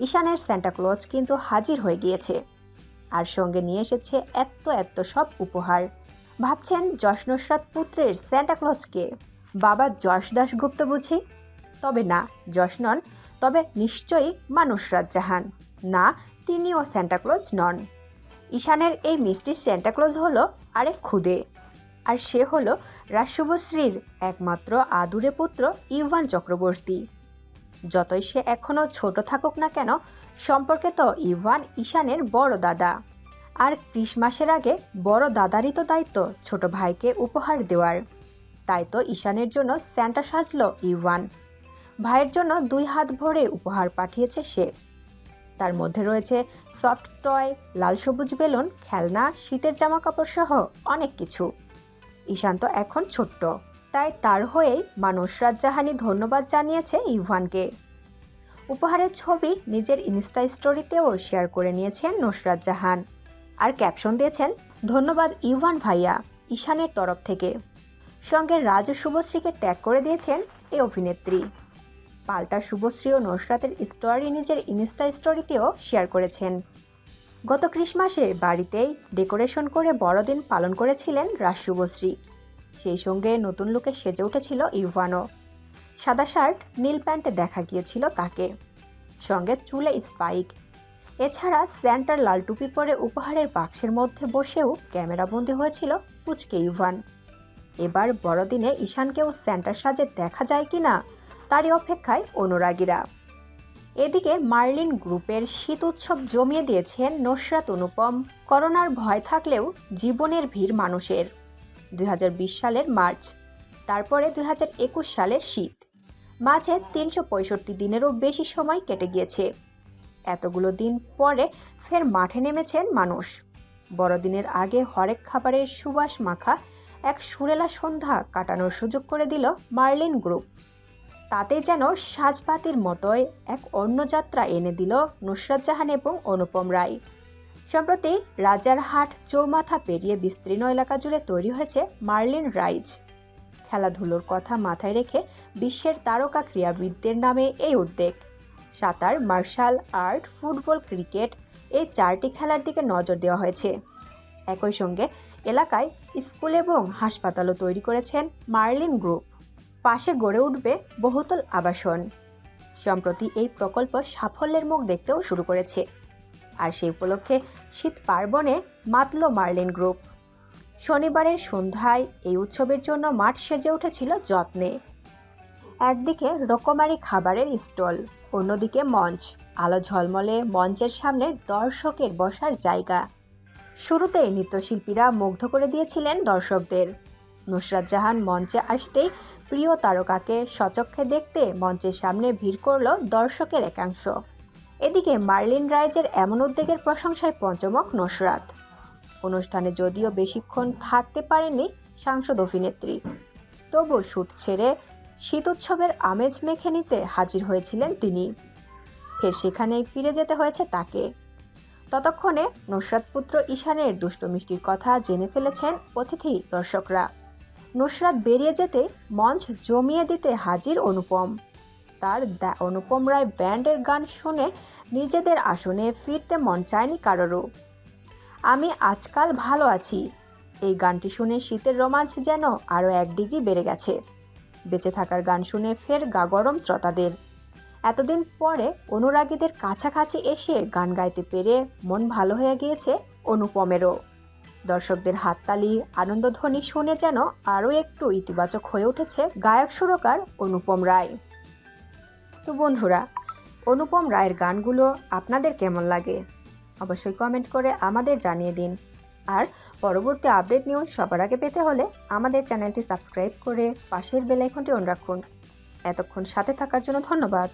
ঈশানের স্যান্টাক্লজ কিন্তু হাজির হয়ে গিয়েছে। আর সঙ্গে নিয়ে এসেছে এত এত সব উপহার। ভাবছেন যশ নুসরাত পুত্রের স্যান্টাক্লজকে বাবা যশ দাসগুপ্ত বুঝি? তবে না, যশ নন, তবে নিশ্চয়ই মা নুসরাত জাহান। না, তিনিও স্যান্টাক্লজ নন। ঈশানের এই মিষ্টি স্যান্টাক্লজ হলো আরেক খুদে। আর সে হলো রাজশুভশ্রীর একমাত্র আদুরে পুত্র ইভান চক্রবর্তী। যতই সে এখনও ছোট থাকুক না কেন, সম্পর্কে তো ইভান ঈশানের বড় দাদা। আর ক্রিসমাসের আগে বড় দাদারই তো দায়িত্ব ছোট ভাইকে উপহার দেওয়ার। তাই তো ঈশানের জন্য স্যান্টা সাজলো ইভান। ভাইয়ের জন্য দুই হাত ভরে উপহার পাঠিয়েছে সে। তার মধ্যে রয়েছে সফট টয়, লাল সবুজ বেলুন, খেলনা, শীতের জামা কাপড় সহ অনেক কিছু। ঈশান তো এখন ছোট্ট। তাই তার হয়েই মা নুসরাত জাহানি ধন্যবাদ জানিয়েছে ইভানকে। উপহারের ছবি নিজের ইনস্টা স্টোরিতেও শেয়ার করে নিয়েছেন নুসরাত জাহান আর ক্যাপশন দিয়েছেন, ধন্যবাদ ইভান ভাইয়া, ঈশানের তরফ থেকে। সঙ্গে রাজু শুভশ্রীকে ট্যাগ করে দিয়েছেন এই অভিনেত্রী। পাল্টা শুভশ্রী ও নুসরাতের স্টোরি নিজের ইনস্টা স্টোরিতেও শেয়ার করেছেন। গত ক্রিসমাসে বাড়িতেই ডেকোরেশন করে বড়দিন পালন করেছিলেন রাজ শুভশ্রী। সেই সঙ্গে নতুন লুকে সেজে উঠেছিল ইভানো। সাদা শার্ট, নীল প্যান্টে দেখা গিয়েছিল তাকে। সঙ্গে চুলে স্পাইক। এছাড়া স্যান্টার লাল টুপি পরে উপহারের বাক্সের মধ্যে বসেও ক্যামেরাবন্দি হয়েছিল পুচকে ইভান। এবার বড়দিনে ঈশানকেও স্যান্টার সাজে দেখা যায় কি না, তারই অপেক্ষায় অনুরাগীরা। এদিকে মার্লিন গ্রুপের শীত উৎসব জমিয়ে দিয়েছেন নসরাত অনুপম। করোনার ভয় থাকলেও জীবনের ভিড় মানুষের। দুই হাজার বিশ সালের মার্চ, তারপরে দুই হাজার একুশ সালের শীত। মাঝে তিনশো পঁয়ষট্টি দিনেরও বেশি সময় কেটে গিয়েছে। এতগুলো দিন পরে ফের মাঠে নেমেছেন মানুষ। বড়দিনের আগে হরেক খাবারের সুবাস মাখা এক সুরেলা সন্ধ্যা কাটানোর সুযোগ করে দিল মার্লিন গ্রুপ। তাতে যেন সাজপাতির মতোই এক অন্য যাত্রা এনে দিল নুসরাত জাহান এবং অনুপম রায়। সম্প্রতি রাজারহাট চৌমাথা পেরিয়ে বিস্তীর্ণ এলাকা জুড়ে তৈরি হয়েছে মার্লিন রাইজ। খেলাধুলোর কথা মাথায় রেখে বিশ্বের তারকা ক্রীড়াবিদদের নামে এই উদ্যোগ সাঁতার, মার্শাল আর্ট, ফুটবল, ক্রিকেট এই চারটি খেলার দিকে নজর দেওয়া হয়েছে। একই সঙ্গে এলাকায় স্কুল এবং হাসপাতালও তৈরি করেছেন মার্লিন গ্রুপ। পাশে গড়ে উঠবে বহুতল আবাসন। সম্প্রতি এই প্রকল্প সাফল্যের মুখ দেখতেও শুরু করেছে। আর সেই উপলক্ষে শীত পার্বণে মাতল মার্লিন গ্রুপ। শনিবারের সন্ধ্যায় এই উৎসবের জন্য মাঠ সেজে উঠেছিল যত্নে। একদিকে রকমারি খাবারের স্টল, অন্যদিকে মঞ্চ, আলো ঝলমলে মঞ্চের সামনে দর্শকের বসার জায়গা। শুরুতেই নৃত্যশিল্পীরা মুগ্ধ করে দিয়েছিলেন দর্শকদের। নুসরাত জাহান মঞ্চে আসতেই প্রিয় তারকাকে সচক্ষে দেখতে মঞ্চের সামনে ভিড় করল দর্শকের একাংশ। এদিকে মার্লিন রাইজের এমন উদ্যোগের প্রশংসায় পঞ্চমক নুসরাত। অনুষ্ঠানে যদিও বেশিক্ষণ থাকতে পারেননি সাংসদ অভিনেত্রী। তবু শুট ছেড়ে শীত উৎসবের আমেজ মেখে নিতে হাজির হয়েছিলেন তিনি। ফের সেখানেই ফিরে যেতে হয়েছে তাকে। ততক্ষণে নুসরাত পুত্র ঈশানের দুষ্ট মিষ্টির কথা জেনে ফেলেছেন অতিথি দর্শকরা। নুসরাত বেরিয়ে যেতে মঞ্চ জমিয়ে দিতে হাজির অনুপম। তার অনুপম রায় ব্যান্ডের গান শুনে নিজেদের আসনে ফিরতে মন চায়নি কারোরও। আমি আজকাল ভালো আছি। এই গানটি শুনে শীতের রোমাঞ্চ যেন আরও এক ডিগ্রি বেড়ে গেছে। বেঁচে থাকার গান শুনে ফের গা গরম শ্রোতাদের। এতদিন পরে অনুরাগীদের কাছাকাছি এসে গান গাইতে পেরে মন ভালো হয়ে গিয়েছে অনুপমেরও। দর্শকদের হাততালি, আনন্দধ্বনি শুনে যেন আরও একটু ইতিবাচক হয়ে উঠেছে গায়ক সুরকার অনুপম রায়। তো বন্ধুরা, অনুপম রায়ের গানগুলো আপনাদের কেমন লাগে? অবশ্যই কমেন্ট করে আমাদের জানিয়ে দিন। আর পরবর্তী আপডেট নিউজ সবার আগে পেতে হলে আমাদের চ্যানেলটি সাবস্ক্রাইব করে পাশের বেলাইকনটি অন রাখুন। এতক্ষণ সাথে থাকার জন্য ধন্যবাদ।